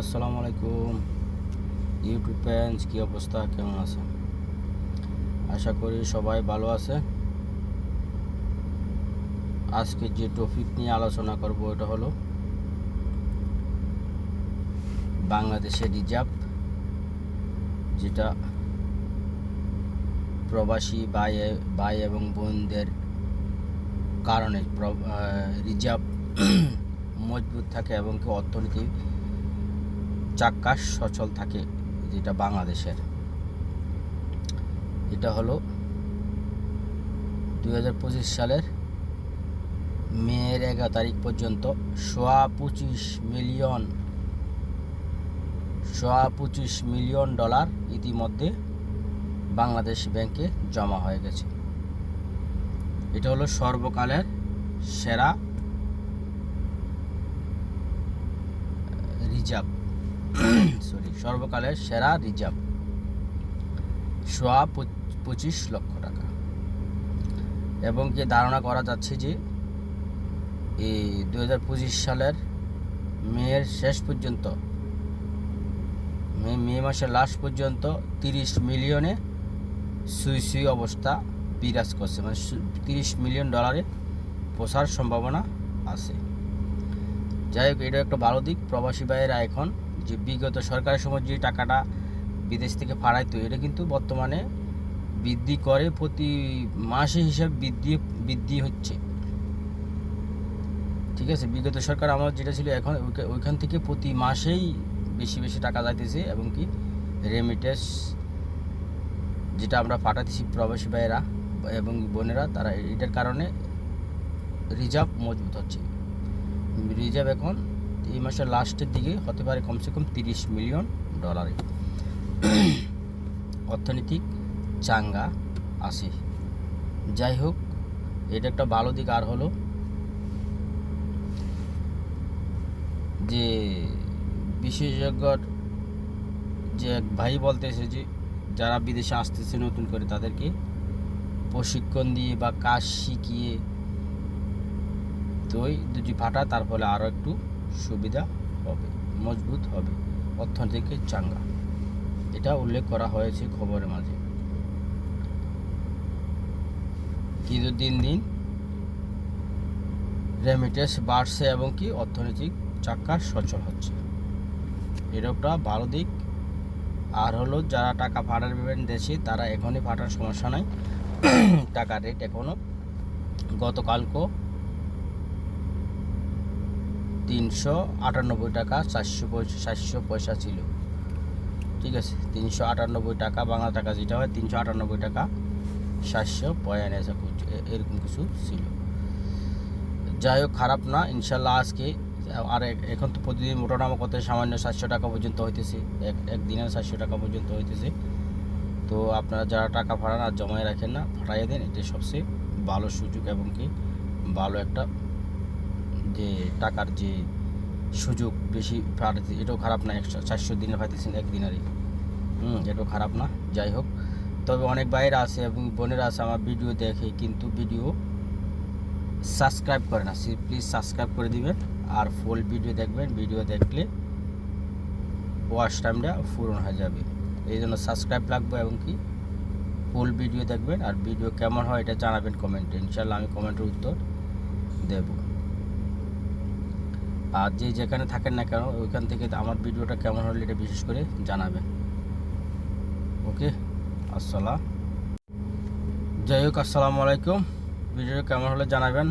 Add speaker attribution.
Speaker 1: আসসালামু আলাইকুম YouTube fans কী অবস্থা? কেমন আছে আশা করি সবাই ভালো আছে। আজকে যে টপিক নিয়ে আলোচনা করব এটা হলো বাংলাদেশের রিজার্ভ, যেটা প্রবাসী ভাই ভাই এবং বোনদের কারণে রিজার্ভ মজবুত থাকে এবং অর্থনীতি চাক্কা সচল থাকে, যেটা বাংলাদেশের। এটা হলো দুই হাজার পঁচিশ সালের মেয়ের এগারো তারিখ পর্যন্ত সোয়া পঁচিশ মিলিয়ন, সোয়া পঁচিশ মিলিয়ন ডলার ইতিমধ্যে বাংলাদেশ ব্যাংকে জমা হয়ে গেছে। এটা হলো সর্বকালের সেরা রিজার্ভ। সরি সর্বকালের সেরা রিজার্ভ। সোয়া পঁচিশ লক্ষ টাকা। এবং কি ধারণা করা যাচ্ছে যে এই দু হাজার পঁচিশ সালের মেয়ের শেষ পর্যন্ত, মে মে মাসের লাস্ট পর্যন্ত তিরিশ মিলিয়নে সুই সুই অবস্থা বিরাজ করছে। মানে তিরিশ মিলিয়ন ডলারে পোষার সম্ভাবনা আছে। যাই হোক, এটা একটা ভালো দিক। প্রবাসী ভাইয়েরা এখন যে বিগত সরকারের সময় যে টাকাটা বিদেশ থেকে ফাড়াইতো, এটা কিন্তু বর্তমানে বৃদ্ধি করে, প্রতি মাসে হিসাব বৃদ্ধি বৃদ্ধি হচ্ছে। ঠিক আছে? বিগত সরকার আমার যেটা ছিল, এখন ওইখান থেকে প্রতি মাসেই বেশি বেশি টাকা যাইতেছে এবং কি রেমিটেন্স যেটা আমরা পাঠাতেছি প্রবাসী ভাইয়েরা এবং বোনেরা, তারা এটার কারণে রিজার্ভ মজবুত হচ্ছে। রিজার্ভ এখন এই মাসের লাস্টের দিকে হতে পারে কমসে কম তিরিশ মিলিয়ন ডলারে। অর্থনৈতিক চাঙ্গা আসে যাই হোক, এটা একটা ভালো দিক। আর হলো যে বিশেষজ্ঞর যে এক ভাই বলতেছে যে যারা বিদেশে আসতেছে নতুন করে তাদেরকে প্রশিক্ষণ দিয়ে বা কাজ শিখিয়ে দই দুটি ফাটা তার ফলে আরও একটু সুবিধা হবে, মজবুত হবে। অর্থনীতিকে চাঙ্গা। এটা উল্লেখ করা হয়েছে খবরের মাঝে। কিন্তু দিন দিন রেমিটেন্স বাড়ছে এবং কি অর্থনৈতিক চাক্কা সচল হচ্ছে। একটা ভালো দিক। আর হলো যারা টাকা ফাটাবেন দেশে, তারা এখনই ফাটার সমস্যা নাই। টাকার রেট এখনও গতকালকেও তিনশো আটানব্বই টাকা চারশো পয়সা চারশো পয়সা ছিল। ঠিক আছে? তিনশো আটানব্বই টাকা, বাংলা টাকা যেটা হয়, তিনশো আটানব্বই টাকা সাতশো পঁয়ানব্বই এরকম কিছু ছিল। যাই হোক, খারাপ না, ইনশাল্লাহ আজকে, আর এখন তো প্রতিদিন মোটানামা কত সামান্য সাতশো টাকা পর্যন্ত হইতেছে। এক একদিনের সাতশো টাকা পর্যন্ত হইতেছে। তো আপনারা যারা টাকা ফাড়ান আর জমায় রাখেন না ফাটাইয়ে দেন এটা সবচেয়ে ভালো সুযোগ এবং কি, ভালো একটা যে টাকার যে সুযোগ বেশি ফাটাতে এটাও খারাপ না, একশো চারশো দিনে পাইতেছেন একদিনারই। হুম, এটাও খারাপ না, যাই হোক। তবে অনেক বাইরে আছে এবং বোনেরা আছে, আমার ভিডিও দেখে, কিন্তু ভিডিও সাবস্ক্রাইব করে না। প্লিজ সাবস্ক্রাইব করে দিবেন, আর ফুল ভিডিও দেখবেন। ভিডিও দেখলে ওয়াচ টাইমটা পূরণ হয়ে যাবে। এই জন্য সাবস্ক্রাইব লাগবে এবং কি ফুল ভিডিও দেখবেন, আর ভিডিও কেমন হয় এটা জানাবেন কমেন্টে ইনশাল্লাহ আমি কমেন্টের উত্তর দেব। আর যে যেখানে থাকেন না কেন, ওইখান থেকে আমার ভিডিওটা কেমন হলো এটা বিশেষ করে জানাবেন। ওকে? আসসালাম। যাই হোক, আসসালামু আলাইকুম। ভিডিওটা কেমন হলে জানাবেন।